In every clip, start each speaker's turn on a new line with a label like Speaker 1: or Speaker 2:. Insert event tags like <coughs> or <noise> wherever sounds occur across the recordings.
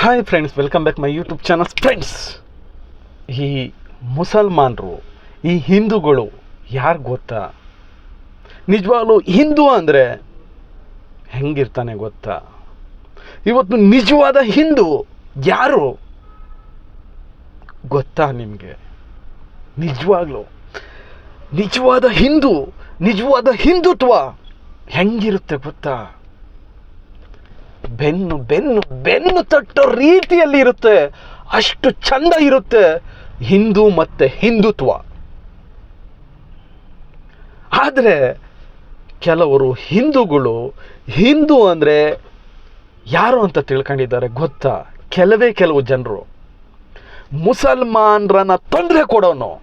Speaker 1: Hi friends welcome back my YouTube channel friends ಈ ಮುಸಲ್ಮಾನರು, ಈ ಹಿಂದೂಗಳು ಯಾರು ಗೊತ್ತಾ? ನಿಜವಾಗ್ಲೂ ಹಿಂದೂ ಅಂದರೆ ಹೆಂಗಿರ್ತಾನೆ ಗೊತ್ತಾ? ಇವತ್ತು ನಿಜವಾದ ಹಿಂದೂ ಯಾರು ಗೊತ್ತಾ ನಿಮಗೆ? ನಿಜವಾಗ್ಲೂ. ನಿಜವಾದ ಹಿಂದೂ, ನಿಜವಾದ ಹಿಂದುತ್ವ ಹೆಂಗಿರುತ್ತೆ ಗೊತ್ತಾ? ಬೆನ್ನು ಬೆನ್ನು ಬೆನ್ನು ತಟ್ಟೋ ರೀತಿಯಲ್ಲಿ ಇರುತ್ತೆ. ಅಷ್ಟು ಚಂದ ಇರುತ್ತೆ. ಹಿಂದೂ ಮತ್ತೆ ಹಿಂದುತ್ವ. ಆದರೆ ಕೆಲವರು ಹಿಂದೂಗಳು, ಹಿಂದೂ ಅಂದರೆ ಯಾರು ಅಂತ ತಿಳ್ಕೊಂಡಿದ್ದಾರೆ ಗೊತ್ತಾ? ಕೆಲವೇ ಕೆಲವು ಜನರು. ಮುಸಲ್ಮಾನರನ್ನ ತೊಂದರೆ ಕೊಡೋನು.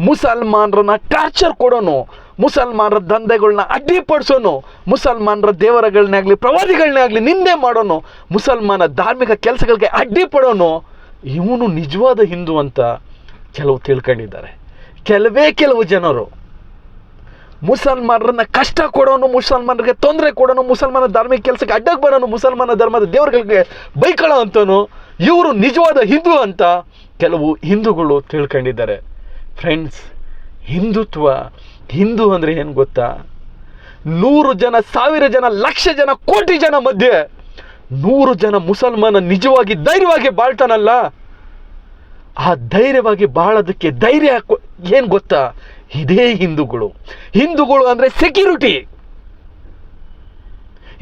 Speaker 1: ಮುಸಲ್ಮಾನರನ್ನ ಟಾರ್ಚರ್ ಕೊಡೋನು. ಮುಸಲ್ಮಾನರ ದಂಧೆಗಳನ್ನ ಅಡ್ಡಿಪಡಿಸೋನು, ಮುಸಲ್ಮಾನರ ದೇವರಗಳನ್ನೇ ಆಗಲಿ, ಪ್ರವಾದಿಗಳನ್ನೇ ಆಗಲಿ ನಿಂದೆ ಮಾಡೋನು, ಮುಸಲ್ಮಾನ ಧಾರ್ಮಿಕ ಕೆಲಸಗಳಿಗೆ ಅಡ್ಡಿಪಡೋನು, ಇವನು ನಿಜವಾದ ಹಿಂದೂ ಅಂತ ಕೆಲವು ತಿಳ್ಕೊಂಡಿದ್ದಾರೆ. ಕೆಲವೇ ಕೆಲವು ಜನರು ಮುಸಲ್ಮಾನರನ್ನ ಕಷ್ಟ ಕೊಡೋನು, ಮುಸಲ್ಮಾನರಿಗೆ ತೊಂದರೆ ಕೊಡೋನು, ಮುಸಲ್ಮಾನ ಧಾರ್ಮಿಕ ಕೆಲಸಕ್ಕೆ ಅಡ್ಡಕ್ಕೆ ಬರೋನು, ಮುಸಲ್ಮಾನ ಧರ್ಮದ ದೇವರುಗಳಿಗೆ ಬೈಕೊಳ್ಳೋ ಅಂತನು ಇವರು ನಿಜವಾದ ಹಿಂದೂ ಅಂತ ಕೆಲವು ಹಿಂದೂಗಳು ತಿಳ್ಕೊಂಡಿದ್ದಾರೆ. ಫ್ರೆಂಡ್ಸ್ ಹಿಂದುತ್ವ ಹಿಂದೂ ಅಂದರೆ ಏನು ಗೊತ್ತಾ? ನೂರು ಜನ, ಸಾವಿರ ಜನ, ಲಕ್ಷ ಜನ, ಕೋಟಿ ಜನ ಮಧ್ಯೆ ನೂರು ಜನ ಮುಸಲ್ಮಾನ ನಿಜವಾಗಿ ಧೈರ್ಯವಾಗಿ ಬಾಳ್ತಾನಲ್ಲ? ಆ ಧೈರ್ಯವಾಗಿ ಬಾಳೋದಕ್ಕೆ ಧೈರ್ಯ ಏನು ಗೊತ್ತಾ? ಇದೇ ಹಿಂದೂಗಳು. ಹಿಂದೂಗಳು ಅಂದರೆ ಸೆಕ್ಯೂರಿಟಿ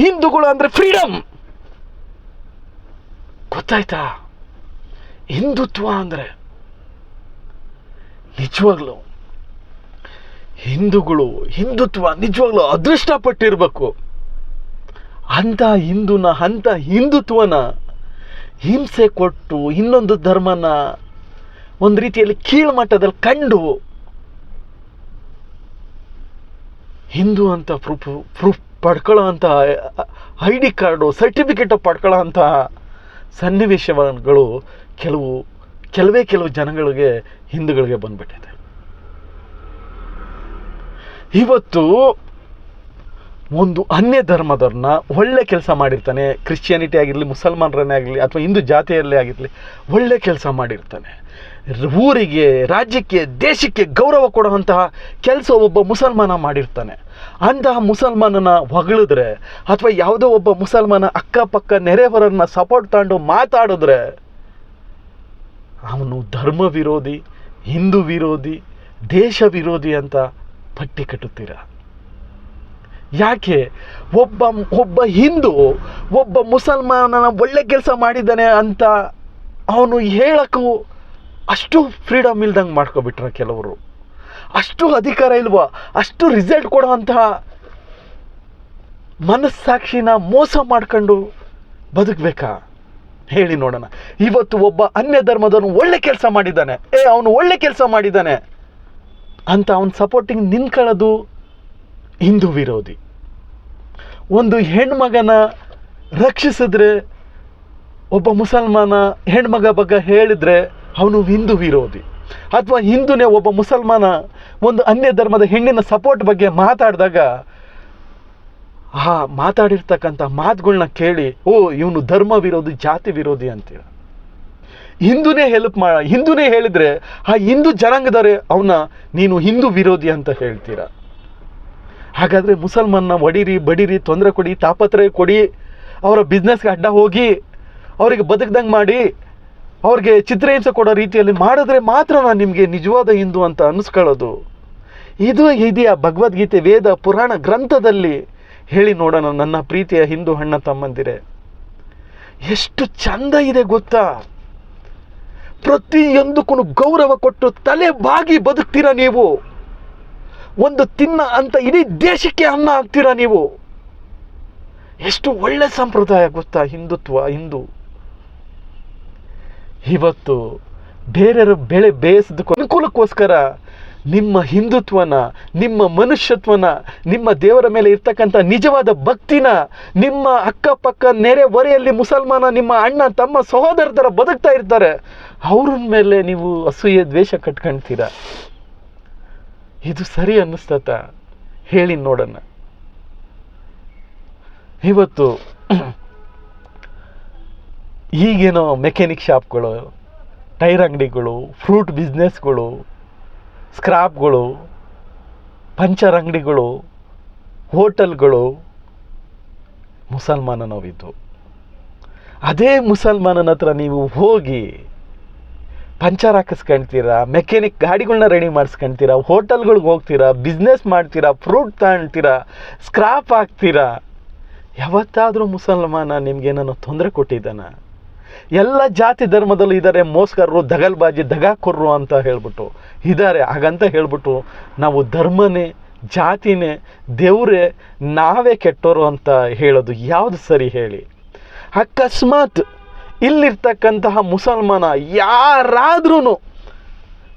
Speaker 1: ಹಿಂದೂಗಳು ಅಂದರೆ ಫ್ರೀಡಮ್ ಗೊತ್ತಾಯ್ತಾ? ಹಿಂದುತ್ವ ಅಂದರೆ ನಿಜವಾಗ್ಲು ಹಿಂದೂಗಳು, ಹಿಂದುತ್ವ ನಿಜವಾಗ್ಲೂ ಅದೃಷ್ಟಪಟ್ಟಿರ್ಬೇಕು. ಅಂಥ ಹಿಂದೂನ, ಅಂಥ ಹಿಂದುತ್ವನ ಹಿಂಸೆ ಕೊಟ್ಟು ಇನ್ನೊಂದು ಧರ್ಮನ ಒಂದು ರೀತಿಯಲ್ಲಿ ಕೀಳ್ಮಟ್ಟದಲ್ಲಿ ಕಂಡು ಹಿಂದೂ ಅಂತ ಪ್ರೂಫ್ ಪ್ರೂಫ್ ಪಡ್ಕೊಳ್ಳೋ ಅಂಥ ಐ ಡಿ ಕಾರ್ಡು, ಸರ್ಟಿಫಿಕೇಟು ಪಡ್ಕೊಳ್ಳೋ ಅಂಥ ಸನ್ನಿವೇಶಗಳು ಕೆಲವು, ಕೆಲವೇ ಕೆಲವು ಜನಗಳಿಗೆ ಹಿಂದೂಗಳಿಗೆ ಬಂದ್ಬಿಟ್ಟಿದೆ. ಇವತ್ತು ಒಂದು ಅನ್ಯ ಧರ್ಮದವ್ರನ್ನ ಒಳ್ಳೆ ಕೆಲಸ ಮಾಡಿರ್ತಾನೆ ಕ್ರಿಶ್ಚಿಯಾನಿಟಿ ಆಗಿರಲಿ, ಮುಸಲ್ಮಾನರನ್ನೇ ಆಗಲಿ ಅಥವಾ ಹಿಂದೂ ಜಾತಿಯಲ್ಲೇ ಆಗಿರಲಿ, ಒಳ್ಳೆ ಕೆಲಸ ಮಾಡಿರ್ತಾನೆ. ಊರಿಗೆ, ರಾಜ್ಯಕ್ಕೆ, ದೇಶಕ್ಕೆ ಗೌರವ ಕೊಡುವಂತಹ ಕೆಲಸ ಒಬ್ಬ ಮುಸಲ್ಮಾನ ಮಾಡಿರ್ತಾನೆ. ಅಂತಹ ಮುಸಲ್ಮಾನನ ಹೊಗಳಿದ್ರೆ, ಅಥವಾ ಯಾವುದೋ ಒಬ್ಬ ಮುಸಲ್ಮಾನ ಅಕ್ಕಪಕ್ಕ ನೆರೆಹೊರನ್ನ ಸಪೋರ್ಟ್ ತಗೊಂಡು ಮಾತಾಡಿದ್ರೆ, ಅವನು ಧರ್ಮ ವಿರೋಧಿ, ಹಿಂದೂ ವಿರೋಧಿ, ದೇಶ ವಿರೋಧಿ ಅಂತ ಪಟ್ಟಿ ಕಟ್ಟುತ್ತೀರ? ಯಾಕೆ? ಒಬ್ಬ ಒಬ್ಬ ಹಿಂದೂ, ಒಬ್ಬ ಮುಸಲ್ಮಾನನ ಒಳ್ಳೆ ಕೆಲಸ ಮಾಡಿದ್ದಾನೆ ಅಂತ ಅವನು ಹೇಳಕ್ಕೂ ಅಷ್ಟು ಫ್ರೀಡಮ್ ಇಲ್ದಂಗೆ ಮಾಡ್ಕೊಬಿಟ್ರ ಕೆಲವರು. ಅಷ್ಟು ಅಧಿಕಾರ ಇಲ್ವಾ? ಅಷ್ಟು ರಿಸಲ್ಟ್ ಕೊಡುವಂತಹ ಮನಸ್ಸಾಕ್ಷಿನ ಮೋಸ ಮಾಡ್ಕೊಂಡು ಬದುಕಬೇಕಾ? ಹೇಳಿ ನೋಡೋಣ. ಇವತ್ತು ಒಬ್ಬ ಅನ್ಯ ಧರ್ಮದವನು ಒಳ್ಳೆ ಕೆಲಸ ಮಾಡಿದ್ದಾನೆ. ಏ, ಅವನು ಒಳ್ಳೆ ಕೆಲಸ ಮಾಡಿದ್ದಾನೆ. ಅಂತ ಅವನ ಸಪೋರ್ಟಿಂಗ್ ನಿಂತ್ಕೊಳ್ಳೋದು ಹಿಂದೂ ವಿರೋಧಿ. ಒಂದು ಹೆಣ್ಮಗನ ರಕ್ಷಿಸಿದ್ರೆ ಒಬ್ಬ ಮುಸಲ್ಮಾನ ಹೆಣ್ಮಗ ಬಗ್ಗೆ ಹೇಳಿದ್ರೆ ಅವನು ಹಿಂದೂ ವಿರೋಧಿ. ಅಥವಾ ಹಿಂದೂನೇ ಒಬ್ಬ ಮುಸಲ್ಮಾನ ಒಂದು ಅನ್ಯ ಧರ್ಮದ ಹೆಣ್ಣಿನ ಸಪೋರ್ಟ್ ಬಗ್ಗೆ ಮಾತಾಡಿದಾಗ, ಆ ಮಾತಾಡಿರ್ತಕ್ಕಂಥ ಮಾತುಗಳನ್ನ ಕೇಳಿ, ಓ, ಇವನು ಧರ್ಮ ವಿರೋಧಿ, ಜಾತಿ ವಿರೋಧಿ ಅಂತೀರ ಹಿಂದೂನೇ ಹೆಲ್ಪ್ ಮಾಡ, ಹಿಂದೂನೇ ಹೇಳಿದ್ರೆ ಆ ಹಿಂದೂ ಜನಾಂಗದವರೇ ಅವನ್ನ ನೀನು ಹಿಂದೂ ವಿರೋಧಿ ಅಂತ ಹೇಳ್ತೀರ? ಹಾಗಾದರೆ ಮುಸಲ್ಮಾನ ಒಡೀರಿ, ಬಡೀರಿ, ತೊಂದರೆ ಕೊಡಿ, ತಾಪತ್ರಯ ಕೊಡಿ, ಅವರ ಬಿಸ್ನೆಸ್ಗೆ ಅಡ್ಡ ಹೋಗಿ, ಅವರಿಗೆ ಬದುಕ್ದಂಗೆ ಮಾಡಿ, ಅವ್ರಿಗೆ ಚಿತ್ರಹಿಂಸೆ ಕೊಡೋ ರೀತಿಯಲ್ಲಿ ಮಾಡಿದ್ರೆ ಮಾತ್ರ ನಾನು ನಿಮಗೆ ನಿಜವಾದ ಹಿಂದೂ ಅಂತ ಅನ್ನಿಸ್ಕೊಳ್ಳೋದು. ಇದು ಇದೆಯಾ ಭಗವದ್ಗೀತೆ, ವೇದ, ಪುರಾಣ ಗ್ರಂಥದಲ್ಲಿ ಹೇಳಿ ನೋಡೋಣ ನನ್ನ ಪ್ರೀತಿಯ ಹಿಂದೂ ಅಣ್ಣ ತಮ್ಮಂದಿರೆ. ಎಷ್ಟು ಚಂದ ಇದೆ ಗೊತ್ತಾ? ಪ್ರತಿಯೊಂದಕ್ಕೂ ಗೌರವ ಕೊಟ್ಟು ತಲೆ ಬಾಗಿ ಬದುಕ್ತೀರ ನೀವು? ಒಂದು ತಿನ್ನ ಅಂತ ಇಡೀ ದೇಶಕ್ಕೆ ಅನ್ನ ಆಗ್ತೀರ ನೀವು? ಎಷ್ಟು ಒಳ್ಳೆ ಸಂಪ್ರದಾಯ ಗೊತ್ತಾ ಹಿಂದುತ್ವ, ಹಿಂದೂ? ಇವತ್ತು ಬೇರೆಯವ್ರ ಬೆಳೆ ಬೇಯಿಸೋದಕ್ಕೂ ಅನುಕೂಲಕ್ಕೋಸ್ಕರ ನಿಮ್ಮ ಹಿಂದುತ್ವನ, ನಿಮ್ಮ ಮನುಷ್ಯತ್ವನ, ನಿಮ್ಮ ದೇವರ ಮೇಲೆ ಇರ್ತಕ್ಕಂಥ ನಿಜವಾದ ಭಕ್ತಿನ ನಿಮ್ಮ ಅಕ್ಕಪಕ್ಕ ನೆರೆ ಹೊರೆಯಲ್ಲಿ ಮುಸಲ್ಮಾನ, ನಿಮ್ಮ ಅಣ್ಣ, ತಮ್ಮ ಸಹೋದರದರ ಬದುಕ್ತಾ ಇರ್ತಾರೆ. ಅವ್ರ ಮೇಲೆ ನೀವು ಅಸೂಯೆ, ದ್ವೇಷ ಕಟ್ಕೊಳ್ತೀರ ಇದು ಸರಿ ಅನ್ನಿಸ್ತತ. ಹೇಳಿ ನೋಡೋಣ. ಇವತ್ತು ಈಗೇನೋ ಮೆಕ್ಯಾನಿಕ್ ಶಾಪ್ಗಳು, ಟೈರ್ ಅಂಗಡಿಗಳು, ಫ್ರೂಟ್ ಬಿಸ್ನೆಸ್ಗಳು, ಸ್ಕ್ರಾಪ್ಗಳು, ಪಂಚರ್ ಅಂಗಡಿಗಳು, ಹೋಟೆಲ್ಗಳು ಮುಸಲ್ಮಾನನವಿದ್ದು. ಅದೇ ಮುಸಲ್ಮಾನನ ಹತ್ರ ನೀವು ಹೋಗಿ ಪಂಚರ್ ಹಾಕಿಸ್ಕೊಳ್ತೀರಾ ಮೆಕ್ಯಾನಿಕ್ ಗಾಡಿಗಳನ್ನ ರೆಡಿ ಮಾಡಿಸ್ಕೊಳ್ತೀರಾ ಹೋಟೆಲ್ಗಳಿಗೆ ಹೋಗ್ತೀರಾ ಬಿಸ್ನೆಸ್ ಮಾಡ್ತೀರಾ ಫ್ರೂಟ್ ತಗೊಳ್ತೀರಾ ಸ್ಕ್ರಾಪ್ ಹಾಕ್ತೀರಾ? ಯಾವತ್ತಾದರೂ ಮುಸಲ್ಮಾನ ನಿಮ್ಗೇನೋ ತೊಂದರೆ ಕೊಟ್ಟಿದ್ದಾನ? ಎಲ್ಲ ಜಾತಿ ಧರ್ಮದಲ್ಲೂ ಇದ್ದಾರೆ ಮೋಸ್ಕರರು ದಗಲ್ಬಾಜಿ ದಗಾಕೊರ್ರು ಅಂತ ಹೇಳ್ಬಿಟ್ಟು ಇದ್ದಾರೆ ಹಾಗಂತ ಹೇಳ್ಬಿಟ್ಟು ನಾವು ಧರ್ಮನೇ, ಜಾತಿನೇ, ದೇವರೇ, ನಾವೇ ಕೆಟ್ಟೋರು ಅಂತ ಹೇಳೋದು ಯಾವುದು ಸರಿ ಹೇಳಿ? ಅಕಸ್ಮಾತ್ ಇಲ್ಲಿರ್ತಕ್ಕಂತಹ ಮುಸಲ್ಮಾನ ಯಾರಾದ್ರೂ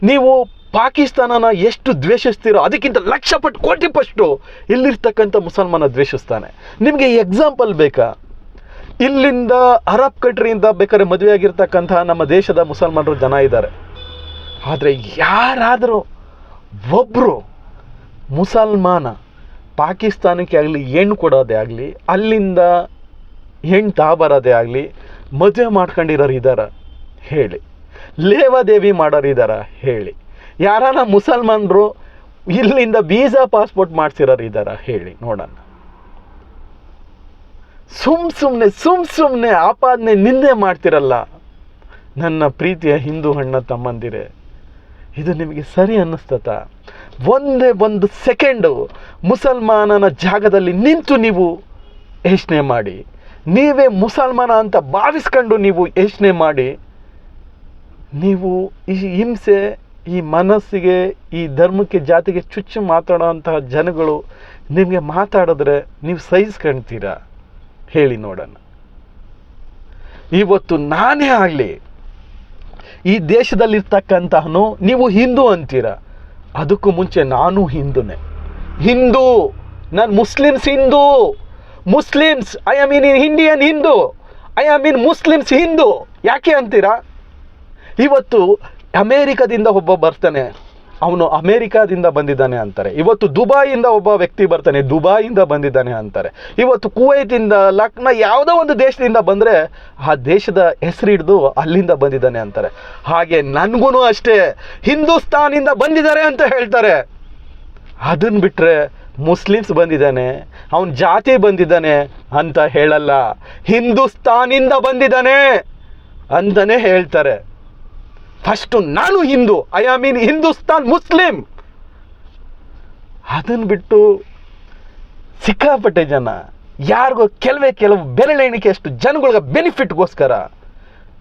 Speaker 1: ನೀವು ಪಾಕಿಸ್ತಾನನ ಎಷ್ಟು ದ್ವೇಷಿಸ್ತೀರೋ ಅದಕ್ಕಿಂತ ಲಕ್ಷ ಪಟ್ಟು ಕೋಟಿ ಪಟ್ಟು ಇಲ್ಲಿರ್ತಕ್ಕಂಥ ಮುಸಲ್ಮಾನ ದ್ವೇಷಿಸ್ತಾನೆ. ನಿಮಗೆ ಎಕ್ಸಾಂಪಲ್ ಬೇಕಾ? ಇಲ್ಲಿಂದ ಅರಬ್ ಕಂಟ್ರಿಯಿಂದ ಬೇಕಾದ್ರೆ ಮದುವೆ ಆಗಿರ್ತಕ್ಕಂತಹ ನಮ್ಮ ದೇಶದ ಮುಸಲ್ಮಾನರು ಜನ ಇದ್ದಾರೆ. ಆದರೆ ಯಾರಾದರೂ ಒಬ್ಬರು ಮುಸಲ್ಮಾನ ಪಾಕಿಸ್ತಾನಕ್ಕೆ ಆಗಲಿ, ಹೆಣ್ಣು ಕೊಡೋದೇ ಆಗಲಿ, ಅಲ್ಲಿಂದ ಹೆಣ್ಣು ತಾಬರೋದೇ ಆಗಲಿ ಮದುವೆ ಮಾಡ್ಕೊಂಡಿರೋರು ಇದ್ದಾರ ಹೇಳಿ. ಲೇವಾದೇವಿ ಮಾಡೋರು ಇದ್ದಾರ ಹೇಳಿ. ಯಾರಾನ ಮುಸಲ್ಮಾನರು ಇಲ್ಲಿಂದ ವೀಸಾ ಪಾಸ್ಪೋರ್ಟ್ ಮಾಡಿಸಿರೋರು ಇದ್ದಾರ ಹೇಳಿ, ನೋಡೋಣ. ಸುಮ್ ಸುಮ್ಮನೆ ಸುಮ್ ಸುಮ್ಮನೆ ಆಪಾದನೆ ನಿಂದೆ ಮಾಡ್ತಿರಲ್ಲ. ನನ್ನ ಪ್ರೀತಿಯ ಹಿಂದೂ ಅಣ್ಣ ತಮ್ಮಂದಿರೆ, ಇದು ನಿಮಗೆ ಸರಿ ಅನ್ನಿಸ್ತತ ಒಂದೇ ಒಂದು ಸೆಕೆಂಡು ಮುಸಲ್ಮಾನನ ಜಾಗದಲ್ಲಿ ನಿಂತು ನೀವು ಯೋಚನೆ ಮಾಡಿ. ನೀವೇ ಮುಸಲ್ಮಾನ ಅಂತ ಭಾವಿಸ್ಕೊಂಡು ನೀವು ಯೋಚನೆ ಮಾಡಿ, ನೀವು ಈ ಹಿಂಸೆ, ಈ ಮನಸ್ಸಿಗೆ, ಈ ಧರ್ಮಕ್ಕೆ, ಜಾತಿಗೆ ಚುಚ್ಚು ಮಾತಾಡೋಂತಹ ಜನಗಳು ನಿಮಗೆ ಮಾತಾಡಿದ್ರೆ ನೀವು ಸಹಿಸ್ಕೊಳ್ತೀರಾ ಹೇಳಿ ನೋಡೋಣ. ಇವತ್ತು ನಾನೇ ಆಗಲಿ, ಈ ದೇಶದಲ್ಲಿರ್ತಕ್ಕಂತಹನು ನೀವು ಹಿಂದೂ ಅಂತೀರ? ಅದಕ್ಕೂ ಮುಂಚೆ ನಾನು ಹಿಂದೂನೇ. ಹಿಂದೂ, ನಾನು Muslims Hindu. Muslims I am in Indian Hindu I am in Muslims Hindu ಯಾಕೆ ಅಂತೀರಾ? ಇವತ್ತು ಅಮೇರಿಕದಿಂದ ಒಬ್ಬ ಬರ್ತಾನೆ. ಅವನು ಅಮೇರಿಕಾದಿಂದ ಬಂದಿದ್ದಾನೆ ಅಂತಾರೆ. ಇವತ್ತು ದುಬಾಯಿಂದ ಒಬ್ಬ ವ್ಯಕ್ತಿ ಬರ್ತಾನೆ. ದುಬಾಯಿಂದ ಬಂದಿದ್ದಾನೆ ಅಂತಾರೆ. ಇವತ್ತು ಕುವೈತಿಂದ, ಲಕ್ನ ಯಾವುದೋ ಒಂದು ದೇಶದಿಂದ ಬಂದರೆ ಆ ದೇಶದ ಹೆಸರು ಹಿಡಿದು ಅಲ್ಲಿಂದ ಬಂದಿದ್ದಾನೆ ಅಂತಾರೆ. ಹಾಗೆ ನನಗೂ ಅಷ್ಟೇ ಹಿಂದೂಸ್ತಾನಿಂದ ಬಂದಿದ್ದಾರೆ ಅಂತ ಹೇಳ್ತಾರೆ. ಅದನ್ನು ಬಿಟ್ಟರೆ ಮುಸ್ಲಿಮ್ಸ್ ಬಂದಿದ್ದಾನೆ, ಅವನ ಜಾತಿ ಬಂದಿದ್ದಾನೆ ಅಂತ ಹೇಳಲ್ಲ. ಹಿಂದೂಸ್ತಾನಿಂದ ಬಂದಿದ್ದಾನೆ ಅಂತಲೇ ಹೇಳ್ತಾರೆ. ಫಸ್ಟು ನಾನು Hindu, I am in Hindustan Muslim. ಅದನ್ನು ಬಿಟ್ಟು ಸಿಕ್ಕಾಪಟ್ಟೆ ಜನ, ಯಾರಿಗೋ ಕೆಲವೇ ಕೆಲವು ಬೆರಳೆಣಿಕೆ ಅಷ್ಟು ಜನಗಳಿಗೆ ಬೆನಿಫಿಟ್ಗೋಸ್ಕರ,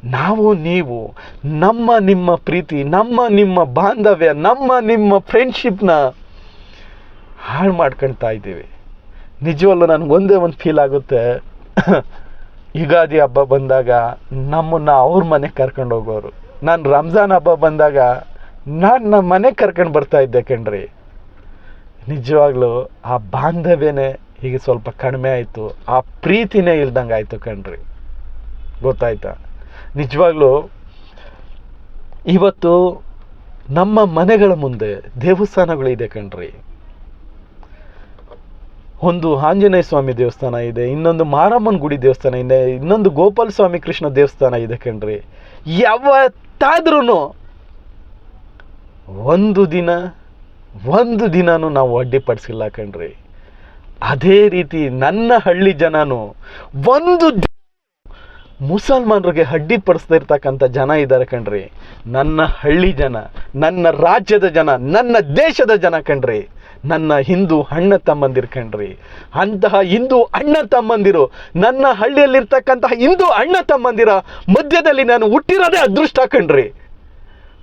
Speaker 1: ನಾವು ನೀವು, ನಮ್ಮ ನಿಮ್ಮ ಪ್ರೀತಿ, ನಮ್ಮ ನಿಮ್ಮ ಬಾಂಧವ್ಯ, ನಮ್ಮ ನಿಮ್ಮ ಫ್ರೆಂಡ್ಶಿಪ್ನ ಹಾಳು ಮಾಡ್ಕೊಳ್ತಾ ಇದ್ದೀವಿ. ನಿಜವಲ್ಲ ನನಗೆ ಒಂದೇ ಒಂದು ಫೀಲ್ ಆಗುತ್ತೆ. <coughs> ಯುಗಾದಿ ಹಬ್ಬ ಬಂದಾಗ ನಮ್ಮನ್ನು ಅವ್ರ ಮನೆಗೆ ಕರ್ಕೊಂಡು ಹೋಗೋರು. ನಾನು ರಂಜಾನ್ ಹಬ್ಬ ಬಂದಾಗ ನಾನು ನಮ್ಮ ಮನೆಗೆ ಕರ್ಕೊಂಡು ಬರ್ತಾ ಇದ್ದೆ ಕಣ್ರಿ. ನಿಜವಾಗ್ಲೂ ಆ ಬಾಂಧವ್ಯನೇ ಹೀಗೆ ಸ್ವಲ್ಪ ಕಡಿಮೆ ಆಯಿತು. ಆ ಪ್ರೀತಿನೇ ಇಲ್ದಂಗೆ ಆಯಿತು ಕಣ್ರಿ. ಗೊತ್ತಾಯ್ತಾ? ನಿಜವಾಗ್ಲೂ ಇವತ್ತು ನಮ್ಮ ಮನೆಗಳ ಮುಂದೆ ದೇವಸ್ಥಾನಗಳಿದೆ ಕಣ್ರಿ. ಒಂದು ಆಂಜನೇಯ ಸ್ವಾಮಿ ದೇವಸ್ಥಾನ ಇದೆ, ಇನ್ನೊಂದು ಮಾರಮ್ಮನ ಗುಡಿ ದೇವಸ್ಥಾನ ಇದೆ, ಇನ್ನೊಂದು ಗೋಪಾಲ ಸ್ವಾಮಿ ಕೃಷ್ಣ ದೇವಸ್ಥಾನ ಇದೆ ಕಣ್ರಿ. ಯಾವತ್ತಾದ್ರೂ ಒಂದು ದಿನ, ಒಂದು ದಿನನೂ ನಾವು ಅಡ್ಡಿಪಡಿಸಿಲ್ಲ ಕಣ್ರಿ. ಅದೇ ರೀತಿ ನನ್ನ ಹಳ್ಳಿ ಜನನು ಒಂದು ಮುಸಲ್ಮಾನರಿಗೆ ಅಡ್ಡಿಪಡಿಸ್ತಾ ಇರ್ತಕ್ಕಂಥ ಜನ ಇದ್ದಾರೆ ಕಣ್ರಿ. ನನ್ನ ಹಳ್ಳಿ ಜನ, ನನ್ನ ರಾಜ್ಯದ ಜನ, ನನ್ನ ದೇಶದ ಜನ ಕಣ್ರಿ. ನನ್ನ ಹಿಂದೂ ಅಣ್ಣ ತಮ್ಮಂದಿರು ಕಣ್ರಿ. ಅಂತಹ ಹಿಂದೂ ಅಣ್ಣ ತಮ್ಮಂದಿರು, ನನ್ನ ಹಳ್ಳಿಯಲ್ಲಿರ್ತಕ್ಕಂತಹ ಹಿಂದೂ ಅಣ್ಣ ತಮ್ಮಂದಿರ ಮಧ್ಯದಲ್ಲಿ ನಾನು ಹುಟ್ಟಿರೋದೇ ಅದೃಷ್ಟ ಕಣ್ರಿ.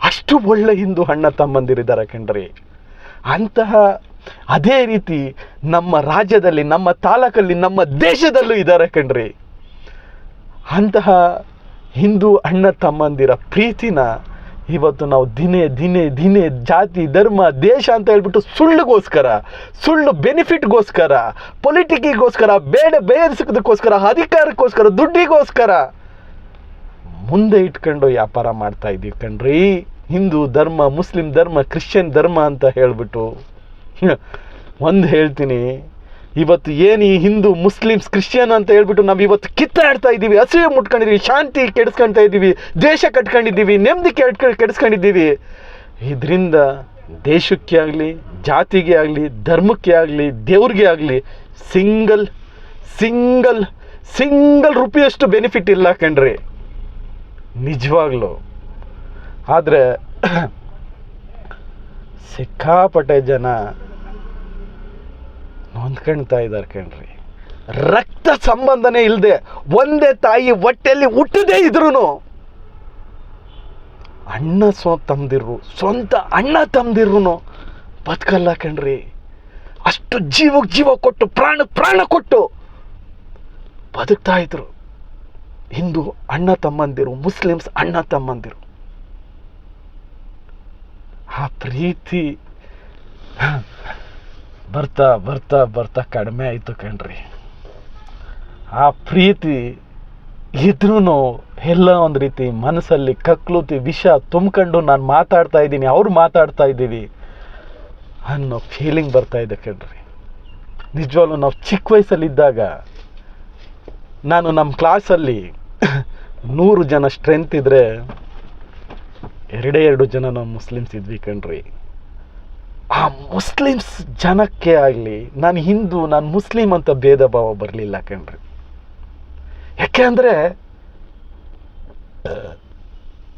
Speaker 1: ಅಷ್ಟು ಒಳ್ಳೆ ಹಿಂದೂ ಅಣ್ಣ ತಮ್ಮಂದಿರಿದ್ದಾರೆ ಕಣ್ರಿ. ಅಂತಹ ಅದೇ ರೀತಿ ನಮ್ಮ ರಾಜ್ಯದಲ್ಲಿ, ನಮ್ಮ ತಾಲೂಕಲ್ಲಿ, ನಮ್ಮ ದೇಶದಲ್ಲೂ ಇದ್ದಾರೆ ಕಣ್ರಿ. ಅಂತಹ ಹಿಂದೂ ಅಣ್ಣ ತಮ್ಮಂದಿರ ಪ್ರೀತಿನ ಇವತ್ತು ನಾವು ದಿನೇ ದಿನೇ ದಿನೇ ಜಾತಿ, ಧರ್ಮ, ದೇಶ ಅಂತ ಹೇಳ್ಬಿಟ್ಟು ಸುಳ್ಳುಗೋಸ್ಕರ, ಸುಳ್ಳು ಬೆನಿಫಿಟ್ಗೋಸ್ಕರ, ಪೊಲಿಟಿಕಿಗೋಸ್ಕರ, ಬೇಡ ಬೇಯಿಸೋದಕ್ಕೋಸ್ಕರ ಅಧಿಕಾರಕ್ಕೋಸ್ಕರ, ದುಡ್ಡಿಗೋಸ್ಕರ ಮುಂದೆ ಇಟ್ಕೊಂಡು ವ್ಯಾಪಾರ ಮಾಡ್ತಾ ಇದ್ದೀವಿ ಕಣ್ರಿ. ಹಿಂದೂ ಧರ್ಮ, ಮುಸ್ಲಿಂ ಧರ್ಮ, ಕ್ರಿಶ್ಚಿಯನ್ ಧರ್ಮ ಅಂತ ಹೇಳ್ಬಿಟ್ಟು. ಒಂದು ಹೇಳ್ತೀನಿ. ಇವತ್ತು ಏನು ಈ ಹಿಂದೂ ಮುಸ್ಲಿಮ್ಸ್ ಕ್ರಿಶ್ಚಿಯನ್ ಅಂತ ಹೇಳ್ಬಿಟ್ಟು ನಾವು ಇವತ್ತು ಕಿತ್ತಾಡ್ತಾ ಇದ್ದೀವಿ, ಹಸಿವೆ ಮುಟ್ಕೊಂಡಿದ್ದೀವಿ, ಶಾಂತಿ ಕೆಡಿಸ್ಕೊಳ್ತಾ ಇದ್ದೀವಿ, ದೇಶ ಕಟ್ಕೊಂಡಿದ್ದೀವಿ, ನೆಮ್ಮದಿ ಕೆಡ್, ಕೆಡಿಸ್ಕೊಂಡಿದ್ದೀವಿ. ಇದರಿಂದ ದೇಶಕ್ಕೆ ಆಗಲಿ, ಜಾತಿಗೆ ಆಗಲಿ, ಧರ್ಮಕ್ಕೆ ಆಗಲಿ, ದೇವ್ರಿಗೆ ಆಗಲಿ, ಸಿಂಗಲ್ ಸಿಂಗಲ್ ಸಿಂಗಲ್ ರುಪಿಯಷ್ಟು ಬೆನಿಫಿಟ್ ಇಲ್ಲ ಕಣ್ರಿ. ನಿಜವಾಗ್ಲೂ. ಆದರೆ, <clears throat> ಸಿಕ್ಕಾಪಟ್ಟೆ ಜನ ನೊಂದ್ಕೊಳ್ತಾ ಇದ್ದಾರೆ ಕಣ್ರಿ. ರಕ್ತ ಸಂಬಂಧನೇ ಇಲ್ಲದೆ ಒಂದೇ ತಾಯಿ ಹೊಟ್ಟೆಯಲ್ಲಿ ಹುಟ್ಟದೇ ಇದ್ರು ಅಣ್ಣ ಸ್ವ ತಮ್ದಿರು ಸ್ವಂತ ಅಣ್ಣ ತಮ್ದಿರು ಬದುಕಲ್ಲ ಕಣ್ರಿ. ಅಷ್ಟು ಜೀವಕ್ಕೆ ಜೀವ ಕೊಟ್ಟು, ಪ್ರಾಣ ಪ್ರಾಣ ಕೊಟ್ಟು ಬದುಕ್ತಾ ಇದ್ರು. ಹಿಂದೂ ಅಣ್ಣ ತಮ್ಮಂದಿರು, ಮುಸ್ಲಿಮ್ಸ್ ಅಣ್ಣ ತಮ್ಮಂದಿರು. ಆ ಪ್ರೀತಿ ಬರ್ತಾ ಬರ್ತಾ ಬರ್ತಾ ಕಡಿಮೆ ಆಯಿತು ಕಣ್ರಿ. ಆ ಪ್ರೀತಿ ಇದ್ರೂ ಎಲ್ಲ ಒಂದು ರೀತಿ ಮನಸ್ಸಲ್ಲಿ ಕಕ್ಲೂತಿ ವಿಷ ತುಂಬ್ಕೊಂಡು ನಾನು ಮಾತಾಡ್ತಾ ಇದ್ದೀನಿ, ಅವ್ರು ಮಾತಾಡ್ತಾ ಇದ್ದೀವಿ ಅನ್ನೋ ಫೀಲಿಂಗ್ ಬರ್ತಾ ಇದೆ ಕಣ್ರಿ. ನಿಜವಾಗ್ಲೂ ನಾವು ಚಿಕ್ಕ ವಯಸ್ಸಲ್ಲಿದ್ದಾಗ ನಾನು ನಮ್ಮ ಕ್ಲಾಸಲ್ಲಿ <coughs> ನೂರು ಜನ ಸ್ಟ್ರೆಂತ್ ಇದ್ದರೆ ಎರಡೇ ಎರಡು ಜನ ನಾವು ಮುಸ್ಲಿಮ್ಸ್ ಇದ್ವಿ ಕಣ್ರಿ. ಆ ಮುಸ್ಲಿಮ್ಸ್ ಜನಕ್ಕೆ ಆಗಲಿ, ನಾನು ಹಿಂದೂ, ನಾನು ಮುಸ್ಲಿಂ ಅಂತ ಭೇದ ಭಾವ ಬರಲಿಲ್ಲ ಕಣ್ರಿ. ಯಾಕೆ ಅಂದರೆ,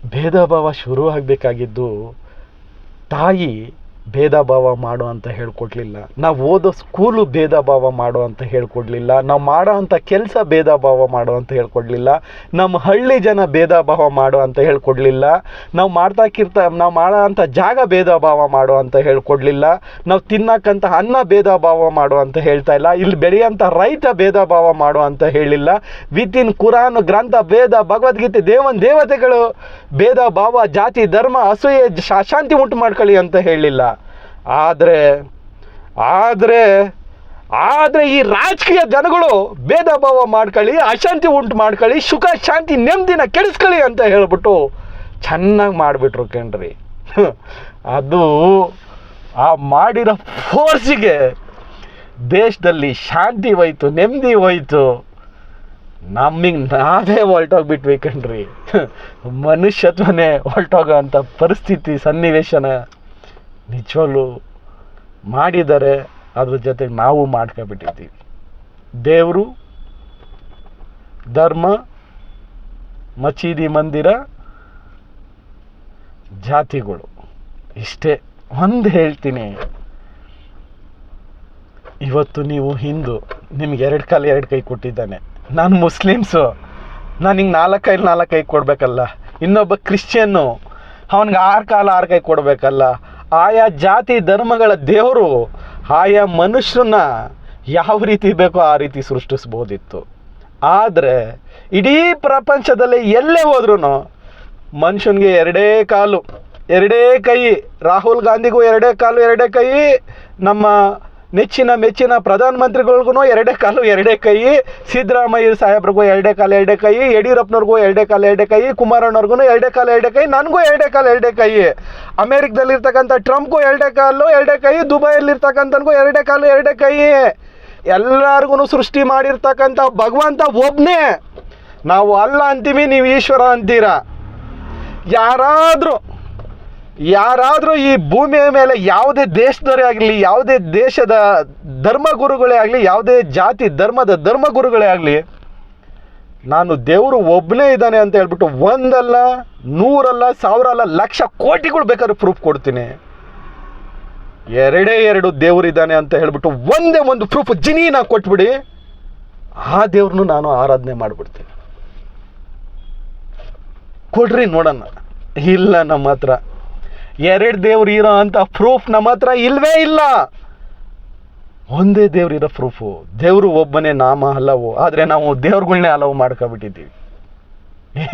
Speaker 1: ಭೇದ ಭಾವ ಶುರು ಆಗಬೇಕಾಗಿದ್ದು ತಾಯಿ ಭೇದ ಭಾವ ಮಾಡು ಅಂತ ಹೇಳ್ಕೊಡ್ಲಿಲ್ಲ. ನಾವು ಓದೋ ಸ್ಕೂಲು ಭೇದ ಭಾವ ಮಾಡು ಅಂತ ಹೇಳ್ಕೊಡ್ಲಿಲ್ಲ. ನಾವು ಮಾಡೋ ಅಂಥ ಕೆಲಸ ಭೇದ ಭಾವ ಮಾಡು ಅಂತ ಹೇಳ್ಕೊಡ್ಲಿಲ್ಲ. ನಮ್ಮ ಹಳ್ಳಿ ಜನ ಭೇದ ಭಾವ ಮಾಡು ಅಂತ ಹೇಳ್ಕೊಡ್ಲಿಲ್ಲ. ನಾವು ಮಾಡ್ತಾಕಿರ್ತ ನಾವು ಮಾಡೋ ಅಂಥ ಜಾಗ ಭೇದ ಭಾವ ಮಾಡು ಅಂತ ಹೇಳ್ಕೊಡ್ಲಿಲ್ಲ. ನಾವು ತಿನ್ನಕ್ಕಂಥ ಅನ್ನ ಭೇದ ಭಾವ ಮಾಡು ಅಂತ ಹೇಳ್ತಾ ಇಲ್ಲ. ಇಲ್ಲಿ ಬೆಳೆಯೋಂಥ ರೈತ ಭೇದ ಭಾವ ಮಾಡು ಅಂತ ಹೇಳಿಲ್ಲ. ವಿತ್ ಇನ್ ಕುರಾನ್, ಗ್ರಂಥ ಭೇದ ಭಗವದ್ಗೀತೆ, ದೇವನ್, ದೇವತೆಗಳು ಭೇದ ಭಾವ ಜಾತಿ, ಧರ್ಮ, ಅಸೂಯೆ ಅಶಾಂತಿ ಉಂಟು ಮಾಡ್ಕೊಳ್ಳಿ ಅಂತ ಹೇಳಿಲ್ಲ. ಆದರೆ ಆದರೆ ಆದರೆ ಈ ರಾಜಕೀಯ ಜನಗಳು ಭೇದ ಭಾವ ಮಾಡ್ಕೊಳ್ಳಿ, ಅಶಾಂತಿ ಉಂಟು ಮಾಡ್ಕೊಳ್ಳಿ, ಸುಖ, ಶಾಂತಿ, ನೆಮ್ಮದಿನ ಕೆಡಿಸ್ಕೊಳ್ಳಿ ಅಂತ ಹೇಳ್ಬಿಟ್ಟು ಚೆನ್ನಾಗಿ ಮಾಡಿಬಿಟ್ರು ಕಣ್ರಿ. <laughs> ಅದು ಆ ಮಾಡಿರೋ ಫೋರ್ಸಿಗೆ ದೇಶದಲ್ಲಿ ಶಾಂತಿ ಹೋಯ್ತು, ನೆಮ್ಮದಿ ಹೋಯ್ತು. ನಮಗೆ ನಾವೇ ಹೊಲ್ಟೋಗ್ಬಿಟ್ವಿ ಕಣ್ರಿ. <laughs> ಮನುಷ್ಯತ್ವನೇ ಹೊಲ್ಟೋಗೋ ಅಂಥ ಪರಿಸ್ಥಿತಿ, ಸನ್ನಿವೇಶನ. ನಿಜವಾಗ್ಲೂ ಮಾಡಿದ್ದಾರೆ ಅದ್ರ ಜೊತೆಗೆ ನಾವು ಮಾಡ್ಕೊಬಿಟ್ಟಿದ್ದೀವಿ ದೇವರು, ಧರ್ಮ, ಮಸೀದಿ ಮಂದಿರ, ಜಾತಿಗಳು. ಇಷ್ಟೇ ಒಂದು ಹೇಳ್ತೀನಿ. ಇವತ್ತು ನೀವು ಹಿಂದೂ, ನಿಮ್ಗೆ ಎರಡು ಕಾಲು ಎರಡು ಕೈ ಕೊಟ್ಟಿದ್ದಾನೆ. ನಾನು ಮುಸ್ಲಿಮ್ಸು. ನಾನು ಹಿಂಗೆ ನಾಲ್ಕು ಕೈಲಿ ನಾಲ್ಕು ಕೈ ಕೊಡಬೇಕಲ್ಲ. ಇನ್ನೊಬ್ಬ ಕ್ರಿಶ್ಚಿಯನ್ನು, ಅವನಿಗೆ ಆರು ಕಾಲ ಆರು ಕೈ ಕೊಡಬೇಕಲ್ಲ. ಆಯಾ ಜಾತಿ ಧರ್ಮಗಳ ದೇವರು ಆಯಾ ಮನುಷ್ಯನ ಯಾವ ರೀತಿ ಬೇಕೋ ಆ ರೀತಿ ಸೃಷ್ಟಿಸ್ಬೋದಿತ್ತು ಆದರೆ ಇಡೀ ಪ್ರಪಂಚದಲ್ಲಿ ಎಲ್ಲೇ ಹೋದ್ರೂ ಮನುಷ್ಯನಿಗೆ ಎರಡೇ ಕಾಲು, ಎರಡೇ ಕೈ, ರಾಹುಲ್ ಗಾಂಧಿಗೂ ಎರಡೇ ಕಾಲು, ಎರಡೇ ಕೈ, ನಮ್ಮ ನೆಚ್ಚಿನ ಮೆಚ್ಚಿನ ಪ್ರಧಾನಮಂತ್ರಿಗಳಿಗೂ ಎರಡೇ ಕಾಲು, ಎರಡೇ ಕೈ. ಸಿದ್ದರಾಮಯ್ಯ ಸಾಹೇಬ್ರಿಗೂ ಎರಡೇ ಕಾಲು, ಎರಡೇ ಕೈ. ಯಡಿಯೂರಪ್ಪನವ್ರಿಗೂ ಎರಡೇ ಕಾಲು, ಎರಡೇ ಕೈ. ಕುಮಾರಣ್ಣವ್ರಿಗೂ ಎರಡೇ ಕಾಲು, ಎರಡೇ ಕೈ. ನನಗೂ ಎರಡೇ ಕಾಲು, ಎರಡೇ ಕೈ. ಅಮೇರಿಕದಲ್ಲಿರ್ತಕ್ಕಂಥ ಟ್ರಂಪ್ಗೂ ಎರಡೇ ಕಾಲು, ಎರಡೇ ಕೈ. ದುಬೈಯಲ್ಲಿರ್ತಕ್ಕಂಥನ್ಗೂ ಎರಡೇ ಕಾಲು, ಎರಡೇ ಕೈ. ಎಲ್ಲರಿಗೂ ಸೃಷ್ಟಿ ಮಾಡಿರ್ತಕ್ಕಂಥ ಭಗವಂತ ಒಬ್ಬನೇ ನಾವು ಅಲ್ಲ ಅಂತೀವಿ, ನೀವು ಈಶ್ವರ ಅಂತೀರ? ಯಾರಾದರೂ ಯಾರಾದರೂ ಈ ಭೂಮಿಯ ಮೇಲೆ ಯಾವುದೇ ದೇಶದವರೇ ಆಗಲಿ, ಯಾವುದೇ ದೇಶದ ಧರ್ಮಗುರುಗಳೇ ಆಗಲಿ, ಯಾವುದೇ ಜಾತಿ, ಧರ್ಮದ ಧರ್ಮಗುರುಗಳೇ ಆಗಲಿ, ನಾನು ದೇವರು ಒಬ್ಬನೇ ಇದ್ದಾನೆ ಅಂತ ಹೇಳ್ಬಿಟ್ಟು ಒಂದಲ್ಲ, ನೂರಲ್ಲ ಸಾವಿರ ಅಲ್ಲ ಲಕ್ಷ ಕೋಟಿಗಳು ಬೇಕಾದ್ರೆ ಪ್ರೂಫ್ ಕೊಡ್ತೀನಿ. ಎರಡೇ ಎರಡು ದೇವರಿದ್ದಾನೆ ಅಂತ ಹೇಳ್ಬಿಟ್ಟು ಒಂದೇ ಒಂದು ಪ್ರೂಫ್ ಜಿನೀನ ಕೊಟ್ಬಿಡಿ, ಆ ದೇವ್ರನ್ನು ನಾನು ಆರಾಧನೆ ಮಾಡಿಬಿಡ್ತೀನಿ. ಕೊಡ್ರಿ ನೋಡೋಣ ಇಲ್ಲ ನಮ್ಮ ಹತ್ರ. ಎರಡು ದೇವ್ರು ಇರೋ ಅಂತ ಪ್ರೂಫ್ ನಮ್ಮ ಹತ್ರ ಇಲ್ವೇ ಇಲ್ಲ. ಒಂದೇ ದೇವ್ರು ಇರೋ ಪ್ರೂಫು ದೇವರು ಒಬ್ಬನೇ ನಾಮ ಹಲವು. ಆದರೆ ನಾವು ದೇವ್ರುಗಳ್ನೇ ಹಲವು ಮಾಡ್ಕೊಬಿಟ್ಟಿದ್ದೀವಿ.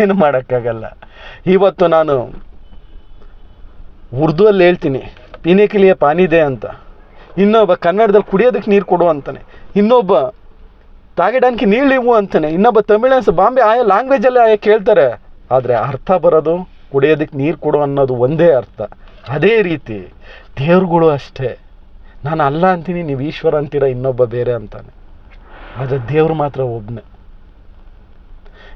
Speaker 1: ಏನು ಮಾಡೋಕ್ಕಾಗಲ್ಲ. ಇವತ್ತು ನಾನು ಉರ್ದುವಲ್ಲಿ ಹೇಳ್ತೀನಿ. ಪೀನೆ ಕಿಲಿಯ ಪಾನಿದೆ ಅಂತ. ಇನ್ನೊಬ್ಬ ಕನ್ನಡದಲ್ಲಿ ಕುಡಿಯೋದಕ್ಕೆ ನೀರು ಕೊಡು ಅಂತಾನೆ. ಇನ್ನೊಬ್ಬ ತಾಗಿಡಾನ್ಕಿ ನೀಳಿವು ಅಂತಾನೆ. ಇನ್ನೊಬ್ಬ ತಮಿಳನ್ಸ್ ಬಾಂಬೆ ಆಯಾ ಲ್ಯಾಂಗ್ವೇಜಲ್ಲಿ ಆಯಾ ಕೇಳ್ತಾರೆ. ಆದರೆ ಅರ್ಥ ಬರೋದು ಕುಡಿಯೋದಕ್ಕೆ ನೀರು ಕೊಡು ಅನ್ನೋದು ಒಂದೇ ಅರ್ಥ. ಅದೇ ರೀತಿ ದೇವ್ರುಗಳು ಅಷ್ಟೇ. ನಾನು ಅಲ್ಲ ಅಂತೀನಿ, ನೀವು ಈಶ್ವರ ಅಂತೀರ, ಇನ್ನೊಬ್ಬ ಬೇರೆ ಅಂತಾನೆ. ಆದರೆ ದೇವ್ರು ಮಾತ್ರ ಒಬ್ಬನೇ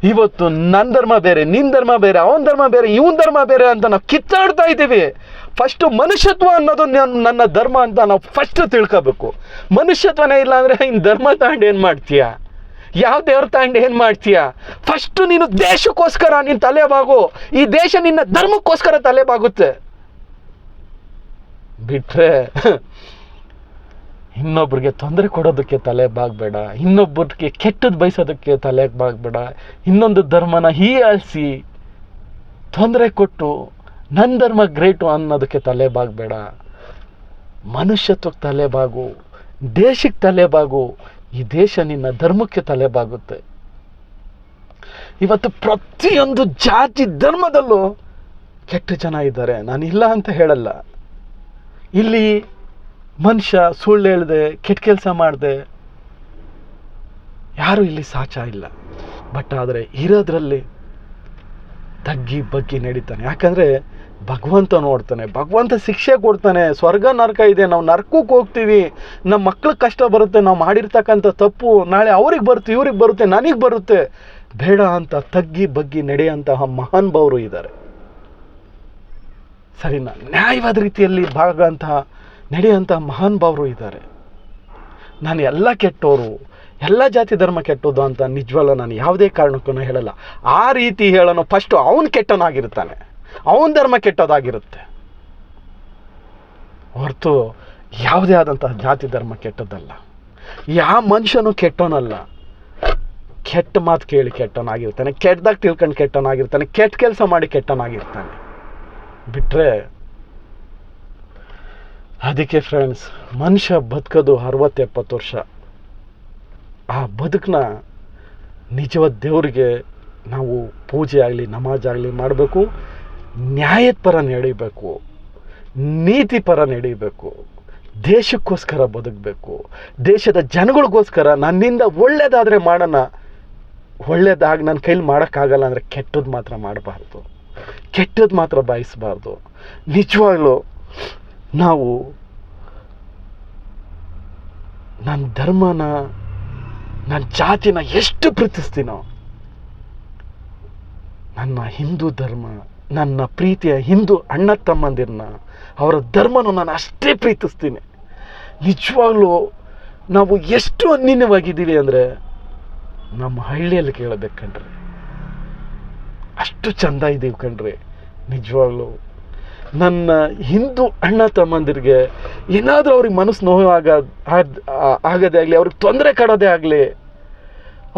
Speaker 1: ಇವತ್ತು ನನ್ನ ಧರ್ಮ ಬೇರೆ ನಿನ್ನ ಧರ್ಮ ಬೇರೆ, ಅವನ ಧರ್ಮ ಬೇರೆ, ಇವನ ಧರ್ಮ ಬೇರೆ ಅಂತ ನಾವು ಕಿತ್ತಾಡ್ತಾ ಇದ್ದೀವಿ. ಫಸ್ಟು ಮನುಷ್ಯತ್ವ ಅನ್ನೋದು ನನ್- ನನ್ನ ಧರ್ಮ ಅಂತ ನಾವು ಫಸ್ಟ್ ತಿಳ್ಕೋಬೇಕು. ಮನುಷ್ಯತ್ವನೇ ಇಲ್ಲ ಅಂದರೆ ಇನ್ನು ಧರ್ಮ ತಗೊಂಡು ಏನು ಮಾಡ್ತೀಯ? ಯಾವ ದೇವ್ರ ತಗೊಂಡು ಏನು ಮಾಡ್ತೀಯ? ಫಸ್ಟು ನೀನು ದೇಶಕ್ಕೋಸ್ಕರ ನಿನ್ನ ತಲೆ ಬಾಗು. ಈ ದೇಶ ನಿನ್ನ ಧರ್ಮಕ್ಕೋಸ್ಕರ ತಲೆ ಬಾಗುತ್ತೆ. ಬಿಟ್ರೆ ಇನ್ನೊಬ್ರಿಗೆ ತೊಂದರೆ ಕೊಡೋದಕ್ಕೆ ತಲೆ ಬಾಗಬೇಡ. ಇನ್ನೊಬ್ಬರಿಗೆ ಕೆಟ್ಟದ್ದು ಬಯಸೋದಕ್ಕೆ ತಲೆ ಬಾಗಬೇಡ. ಇನ್ನೊಂದು ಧರ್ಮನ ಹೀಯಾಳಿಸಿ ತೊಂದರೆ ಕೊಟ್ಟು ನನ್ನ ಧರ್ಮ ಗ್ರೇಟು ಅನ್ನೋದಕ್ಕೆ ತಲೆ ಬಾಗಬೇಡ. ಮನುಷ್ಯತ್ವಕ್ಕೆ ತಲೆ ಬಾಗು. ದೇಶಕ್ಕೆ ತಲೆ ಬಾಗು. ಈ ದೇಶ ನಿನ್ನ ಧರ್ಮಕ್ಕೆ ತಲೆಬಾಗುತ್ತೆ. ಇವತ್ತು ಪ್ರತಿಯೊಂದು ಜಾತಿ ಧರ್ಮದಲ್ಲೂ ಕೆಟ್ಟ ಜನ ಇದ್ದಾರೆ. ನಾನು ಇಲ್ಲ ಅಂತ ಹೇಳಲ್ಲ. ಇಲ್ಲಿ ಮನುಷ್ಯ ಸುಳ್ಳು ಹೇಳ್ದೆ, ಕೆಟ್ಟ ಕೆಲಸ ಮಾಡಿದೆ, ಯಾರು ಇಲ್ಲಿ ಸಾಚ ಇಲ್ಲ. ಬಟ್ ಆದರೆ ಇರೋದ್ರಲ್ಲಿ ತಗ್ಗಿ ಬಗ್ಗಿ ನಡೀತಾನೆ. ಯಾಕಂದರೆ ಭಗವಂತ ನೋಡ್ತಾನೆ, ಭಗವಂತ ಶಿಕ್ಷೆ ಕೊಡ್ತಾನೆ, ಸ್ವರ್ಗ ನರಕ ಇದೆ, ನಾವು ನರಕಕ್ಕೆ ಹೋಗ್ತೀವಿ, ನಮ್ಮ ಮಕ್ಳಿಗೆ ಕಷ್ಟ ಬರುತ್ತೆ, ನಾವು ಮಾಡಿರ್ತಕ್ಕಂಥ ತಪ್ಪು ನಾಳೆ ಅವ್ರಿಗೆ ಬರುತ್ತೆ, ಇವ್ರಿಗೆ ಬರುತ್ತೆ, ನನಗೆ ಬರುತ್ತೆ. ಬೇಡ ಅಂತ ತಗ್ಗಿ ಬಗ್ಗಿ ನಡೆಯುವಂತಹ ಮಹಾನ್ ಭಾವರು ಇದ್ದಾರೆ. ಸರಿನಾ? ನ್ಯಾಯವಾದ ರೀತಿಯಲ್ಲಿ ಭಾಗಂತಹ ನಡೆಯುವಂತಹ ಮಹಾನ್ ಭಾವರು ಇದ್ದಾರೆ. ನಾನು ಎಲ್ಲ ಕೆಟ್ಟವರು ಎಲ್ಲ ಜಾತಿ ಧರ್ಮ ಕೆಟ್ಟದ್ದು ಅಂತ ನಿಜವಲ್ಲ ನಾನು, ಯಾವುದೇ ಕಾರಣಕ್ಕೂ ಹೇಳಲ್ಲ. ಆ ರೀತಿ ಹೇಳೋನು ಫಸ್ಟು ಅವನು ಕೆಟ್ಟನಾಗಿರ್ತಾನೆ ಅವನ ಧರ್ಮ ಕೆಟ್ಟದಾಗಿರುತ್ತೆ. ಹೊರತು ಯಾವುದೇ ಆದಂತಹ ಜಾತಿ ಧರ್ಮ ಕೆಟ್ಟದ್ದಲ್ಲ. ಯಾವ ಮನುಷ್ಯನು ಕೆಟ್ಟವನಲ್ಲ. ಕೆಟ್ಟ ಮಾತು ಕೇಳಿ ಕೆಟ್ಟವನಾಗಿರ್ತಾನೆ, ಕೆಟ್ಟದಾಗ ತಿಳ್ಕೊಂಡು ಕೆಟ್ಟವನಾಗಿರ್ತಾನೆ, ಕೆಟ್ಟ ಕೆಲಸ ಮಾಡಿ ಕೆಟ್ಟವನಾಗಿರ್ತಾನೆ. ಬಿಟ್ಟರೆ ಅದಕ್ಕೆ ಫ್ರೆಂಡ್ಸ್ ಮನುಷ್ಯ ಬದುಕೋದು ಅರವತ್ತೆಪ್ಪತ್ತು ವರ್ಷ. ಆ ಬದುಕನ್ನ ನಿಜವಾದ ದೇವರಿಗೆ ನಾವು ಪೂಜೆ ಆಗಲಿ ನಮಾಜ್ ಆಗಲಿ ಮಾಡಬೇಕು. ನ್ಯಾಯದ ಪರ ನಡೀಬೇಕು ನೀತಿ ಪರ ನಡೀಬೇಕು ದೇಶಕ್ಕೋಸ್ಕರ ಬದುಕಬೇಕು, ದೇಶದ ಜನಗಳಿಗೋಸ್ಕರ ನನ್ನಿಂದ ಒಳ್ಳೇದಾದರೆ ಮಾಡೋಣ, ಒಳ್ಳೇದಾಗಿ ನನ್ನ ಕೈಲಿ ಮಾಡೋಕ್ಕಾಗಲ್ಲ ಅಂದರೆ ಕೆಟ್ಟದ್ದು ಮಾತ್ರ ಮಾಡಬಾರ್ದು. ಕೆಟ್ಟದ್ದು ಮಾತ್ರ ಬಯಸಬಾರ್ದು. ನಿಜವಾಗ್ಲೂ ನಾವು ನನ್ನ ಧರ್ಮನ ನನ್ನ ಜಾತಿನ ಎಷ್ಟು ಪ್ರೀತಿಸ್ತೀನೋ, ನನ್ನ ಹಿಂದೂ ಧರ್ಮ ನನ್ನ ಪ್ರೀತಿಯ ಹಿಂದೂ ಅಣ್ಣ ತಮ್ಮಂದಿರನ್ನ ಅವರ ಧರ್ಮನ ನಾನು ಅಷ್ಟೇ ಪ್ರೀತಿಸ್ತೀನಿ. ನಿಜವಾಗ್ಲೂ ನಾವು ಎಷ್ಟು ಅನ್ಯನ್ಯವಾಗಿದ್ದೀವಿ ಅಂದರೆ ನಮ್ಮ ಹಳ್ಳಿಯಲ್ಲಿ ಕೇಳಬೇಕು ಕಣ್ರಿ. ಅಷ್ಟು ಚಂದ ಇದ್ದೀವಿ ಕಣ್ರಿ, ನಿಜವಾಗ್ಲೂ. ನನ್ನ ಹಿಂದೂ ಅಣ್ಣ ತಮ್ಮಂದಿರಿಗೆ ಏನಾದರೂ ಅವ್ರಿಗೆ ಮನಸ್ಸು ನೋವು ಆಗ ಆಗೋದೇ ಆಗಲಿ, ಅವ್ರಿಗೆ ತೊಂದರೆ ಕೊಡೋದೇ ಆಗಲಿ,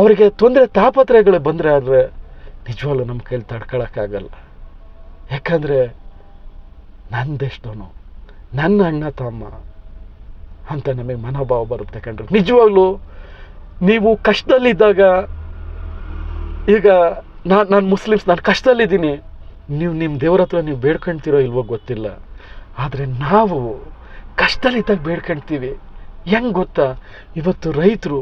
Speaker 1: ಅವರಿಗೆ ತೊಂದರೆ ತಾಪತ್ರಯಗಳು ಬಂದರೆ ಆದರೆ ನಿಜವಾಗ್ಲೂ ನಮ್ಮ ಕೈಲಿ ತಡ್ಕೊಳಕ್ಕಾಗಲ್ಲ. ಯಾಕಂದರೆ ನಂದೆಷ್ಟೋನು, ನನ್ನ ಅಣ್ಣ ತಮ್ಮ ಅಂತ ನಮಗೆ ಮನೋಭಾವ ಬರುತ್ತೆ ಕಂಡ್ರೆ ನಿಜವಾಗ್ಲೂ ನೀವು ಕಷ್ಟದಲ್ಲಿದ್ದಾಗ, ಈಗ ನಾನು ನಾನು ಮುಸ್ಲಿಮ್ಸ್, ನಾನು ಕಷ್ಟದಲ್ಲಿದ್ದೀನಿ. ನೀವು ನಿಮ್ಮ ದೇವ್ರ ಹತ್ರ ನೀವು ಬೇಡ್ಕೊಳ್ತೀರೋ ಇಲ್ವೋ ಗೊತ್ತಿಲ್ಲ. ಆದರೆ ನಾವು ಕಷ್ಟದಲ್ಲಿದ್ದಾಗ ಬೇಡ್ಕೊಳ್ತೀವಿ ಹೆಂಗೆ ಗೊತ್ತಾ? ಇವತ್ತು ರೈತರು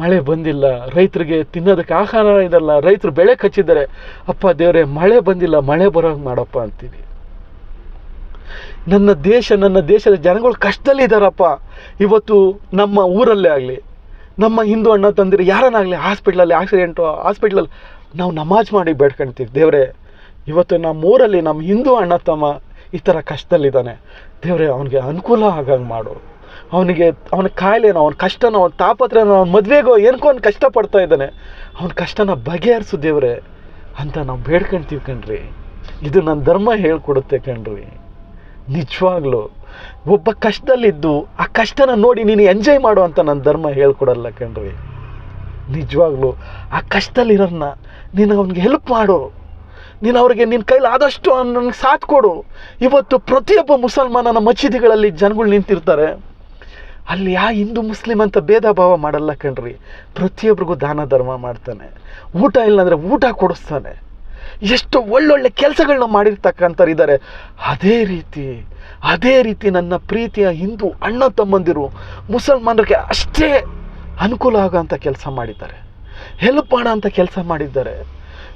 Speaker 1: ಮಳೆ ಬಂದಿಲ್ಲ, ರೈತರಿಗೆ ತಿನ್ನೋದಕ್ಕೆ ಆಹಾರ ಇದಲ್ಲ, ರೈತರು ಬೆಳೆ ಕಚ್ಚಿದ್ದಾರೆ. ಅಪ್ಪ ದೇವರೇ, ಮಳೆ ಬಂದಿಲ್ಲ, ಮಳೆ ಬರೋಂಗೆ ಮಾಡಪ್ಪ ಅಂತೀವಿ ನನ್ನ ದೇಶ, ನನ್ನ ದೇಶದ ಜನಗಳು ಕಷ್ಟದಲ್ಲಿದ್ದಾರಪ್ಪ. ಇವತ್ತು ನಮ್ಮ ಊರಲ್ಲೇ ಆಗಲಿ, ನಮ್ಮ ಹಿಂದೂ ಅಣ್ಣ ತಂದಿರು ಯಾರನ್ನಾಗಲಿ ಹಾಸ್ಪಿಟ್ಲಲ್ಲಿ ಆಕ್ಸಿಡೆಂಟು, ಹಾಸ್ಪಿಟ್ಲಲ್ಲಿ ನಾವು ನಮಾಜ್ ಮಾಡಿ ಬೇಡ್ಕೊಳ್ತೀವಿ ದೇವರೇ, ಇವತ್ತು ನಮ್ಮ ಊರಲ್ಲಿ ನಮ್ಮ ಹಿಂದೂ ಅಣ್ಣ ತಮ್ಮ ಈ ಥರ ಕಷ್ಟದಲ್ಲಿದ್ದಾನೆ. ದೇವರೇ, ಅವನಿಗೆ ಅನುಕೂಲ ಆಗಂಗೆ ಮಾಡು. ಅವನಿಗೆ, ಅವನ ಕಾಯಿಲೆನೋ, ಅವನ ಕಷ್ಟನೋ, ಅವನ ತಾಪತ್ರನೋ ಅವನ ಮದುವೆಗೋ, ಏನಕ್ಕೋ ಅವ್ನು ಕಷ್ಟಪಡ್ತಾ ಇದ್ದಾನೆ. ಅವನ ಕಷ್ಟನ ಬಗೆಹರಿಸು ದೇವ್ರೆ ಅಂತ ನಾವು ಬೇಡ್ಕೊಳ್ತೀವಿ ಕಣ್ರಿ. ಇದು ನನ್ನ ಧರ್ಮ ಹೇಳ್ಕೊಡುತ್ತೆ ಕಣ್ರಿ. ನಿಜವಾಗ್ಲೂ. ಒಬ್ಬ ಕಷ್ಟದಲ್ಲಿದ್ದು ಆ ಕಷ್ಟನ ನೋಡಿ ನೀನು ಎಂಜಾಯ್ ಮಾಡು ಅಂತ ನನ್ನ ಧರ್ಮ ಹೇಳ್ಕೊಡಲ್ಲ ಕಣ್ರಿ. ನಿಜವಾಗ್ಲೂ ಆ ಕಷ್ಟದಲ್ಲಿರೋನ್ನ ನೀನು ಅವ್ನಿಗೆ ಹೆಲ್ಪ್ ಮಾಡು. ನೀನು ಅವ್ರಿಗೆ ನಿನ್ನ ಕೈಲಿ ಆದಷ್ಟು ನನಗೆ ಸಾಥ್ ಕೊಡು. ಇವತ್ತು ಪ್ರತಿಯೊಬ್ಬ ಮುಸಲ್ಮಾನನ ಮಸೀದಿಗಳಲ್ಲಿ ಜನಗಳು ನಿಂತಿರ್ತಾರೆ. ಅಲ್ಲಿ ಯಾ ಹಿಂದೂ ಮುಸ್ಲಿಂ ಅಂತ ಭೇದ ಭಾವ ಮಾಡಲ್ಲ ಕಣ್ರಿ. ಪ್ರತಿಯೊಬ್ಬರಿಗೂ ದಾನ, ಧರ್ಮ ಮಾಡ್ತಾನೆ. ಊಟ ಇಲ್ಲ ಅಂದರೆ ಊಟ ಕೊಡಿಸ್ತಾನೆ. ಎಷ್ಟು ಒಳ್ಳೊಳ್ಳೆ ಕೆಲಸಗಳನ್ನ ಮಾಡಿರ್ತಕ್ಕಂಥವ್ರು ಇದ್ದಾರೆ ಅದೇ ರೀತಿ ಅದೇ ರೀತಿ ನನ್ನ ಪ್ರೀತಿಯ ಹಿಂದೂ ಅಣ್ಣ ತಮ್ಮಂದಿರು ಮುಸಲ್ಮಾನರಿಗೆ ಅಷ್ಟೇ ಅನುಕೂಲ ಆಗೋಂಥ ಕೆಲಸ ಮಾಡಿದ್ದಾರೆ. ಹೆಲ್ಪ್ ಮಾಡೋ ಅಂತ ಕೆಲಸ ಮಾಡಿದ್ದಾರೆ.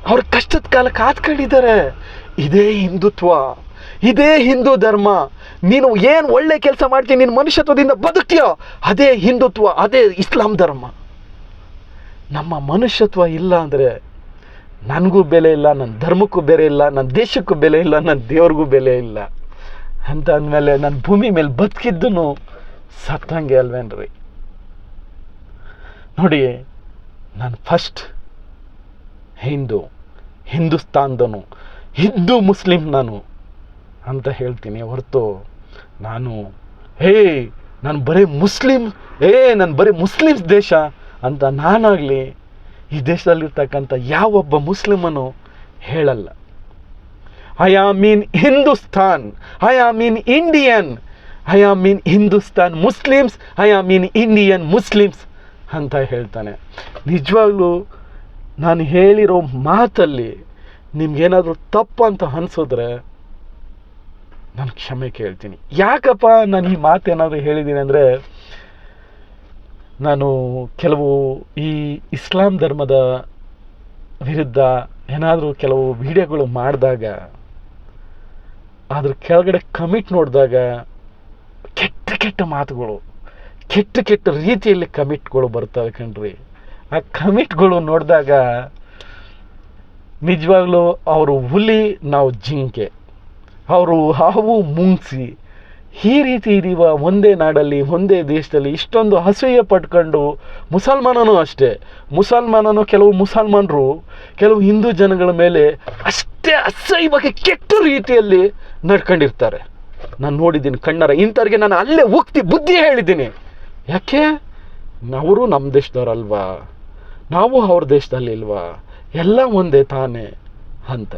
Speaker 1: ಅವ್ರ ಕಷ್ಟದ ಕಾಲಕ್ಕೆ ಆತ್ಕೊಂಡಿದ್ದಾರೆ ಇದೇ ಹಿಂದುತ್ವ. ಇದೇ ಹಿಂದೂ ಧರ್ಮ. ನೀನು ಏನು ಒಳ್ಳೆ ಕೆಲಸ ಮಾಡ್ತೀನಿ ನೀನು ಮನುಷ್ಯತ್ವದಿಂದ ಬದುಕ್ತೀಯೋ ಅದೇ ಹಿಂದುತ್ವ, ಅದೇ ಇಸ್ಲಾಂ ಧರ್ಮ. ನಮ್ಮ ಮನುಷ್ಯತ್ವ ಇಲ್ಲ ಅಂದರೆ ನನಗೂ ಬೆಲೆ ಇಲ್ಲ ನನ್ನ ಧರ್ಮಕ್ಕೂ ಬೆಲೆ ಇಲ್ಲ ನನ್ನ ದೇಶಕ್ಕೂ ಬೆಲೆ ಇಲ್ಲ ನನ್ನ ದೇವ್ರಿಗೂ ಬೆಲೆ ಇಲ್ಲ. ಅಂತ ಅಂದಮೇಲೆ ನನ್ನ ಭೂಮಿ ಮೇಲೆ ಬದುಕಿದ್ದೂ ಸತ್ತಂಗೆ ಅಲ್ವೇನ್ರಿ? ನೋಡಿ, ನಾನು ಫಸ್ಟ್ ಹಿಂದೂ ಹಿಂದೂಸ್ತಾನ್ದನು ಹಿಂದೂ ಮುಸ್ಲಿಂ ನಾನು. ಅಂತ ಹೇಳ್ತೀನಿ. ಹೊರತು ನಾನು, ಹೇ, ನಾನು ಬರೀ ಮುಸ್ಲಿಮ್ ಏ ನಾನು ಬರೀ ಮುಸ್ಲಿಮ್ಸ್ ದೇಶ ಅಂತ ನಾನಾಗಲಿ ಈ ದೇಶದಲ್ಲಿರ್ತಕ್ಕಂಥ ಯಾವೊಬ್ಬ ಮುಸ್ಲಿಮನು ಹೇಳಲ್ಲ. I am in Hindustan I am in Indian I am in Hindustan Muslims I am in Indian Muslims ಅಂತ ಹೇಳ್ತಾನೆ. ನಿಜವಾಗ್ಲೂ ನಾನು ಹೇಳಿರೋ ಮಾತಲ್ಲಿ ನಿಮ್ಗೇನಾದರೂ ತಪ್ಪು ಅಂತ ಅನ್ಸಿದ್ರೆ ನಾನು ಕ್ಷಮೆ ಕೇಳ್ತೀನಿ. ಯಾಕಪ್ಪ ನಾನು ಈ ಮಾತೇನಾದರೂ ಹೇಳಿದ್ದೀನಿ ಅಂದರೆ, ನಾನು ಕೆಲವು ಈ ಇಸ್ಲಾಂ ಧರ್ಮದ ವಿರುದ್ಧ ಏನಾದರೂ ಕೆಲವು ವಿಡಿಯೋಗಳು ಮಾಡಿದಾಗ, ಅದ್ರ ಕೆಳಗಡೆ ಕಮಿಟ್ ನೋಡಿದಾಗ ಕೆಟ್ಟ ಕೆಟ್ಟ ಮಾತುಗಳು, ಕೆಟ್ಟ ಕೆಟ್ಟ ರೀತಿಯಲ್ಲಿ ಕಮಿಟ್ಗಳು ಬರ್ತವೆ ಕಣ್ರಿ. ಆ ಕಮಿಟ್ಗಳು ನೋಡಿದಾಗ ನಿಜವಾಗ್ಲೂ ಅವರು ಹುಲಿ ನಾವು ಜಿಂಕೆ. ಅವರು ಹಾವು ಮುಂಗ್ಸಿ ಈ ರೀತಿ ಇದೀವ ಒಂದೇ ನಾಡಲ್ಲಿ, ಒಂದೇ ದೇಶದಲ್ಲಿ ಇಷ್ಟೊಂದು ಅಸೂಯೆ ಪಟ್ಕೊಂಡು ಮುಸಲ್ಮಾನನೂ ಅಷ್ಟೇ. ಮುಸಲ್ಮಾನನು ಕೆಲವು ಮುಸಲ್ಮಾನರು, ಕೆಲವು ಹಿಂದೂ ಜನಗಳ ಮೇಲೆ ಅಷ್ಟೇ ಅಸಹ್ಯವಾಗಿ ಕೆಟ್ಟ ರೀತಿಯಲ್ಲಿ ನಡ್ಕೊಂಡಿರ್ತಾರೆ. ನಾನು ನೋಡಿದ್ದೀನಿ ಕಣ್ಣರ, ಇಂಥವ್ರಿಗೆ ನಾನು ಅಲ್ಲೇ ಉಕ್ತಿ ಬುದ್ಧಿ ಹೇಳಿದ್ದೀನಿ. ಯಾಕೆ? ಅವರು ನಮ್ಮ ದೇಶದವ್ರಲ್ವಾ? ನಾವು ಅವ್ರ ದೇಶದಲ್ಲಿ ಇಲ್ವಾ ಎಲ್ಲ ಒಂದೇ ತಾನೇ ಅಂತ.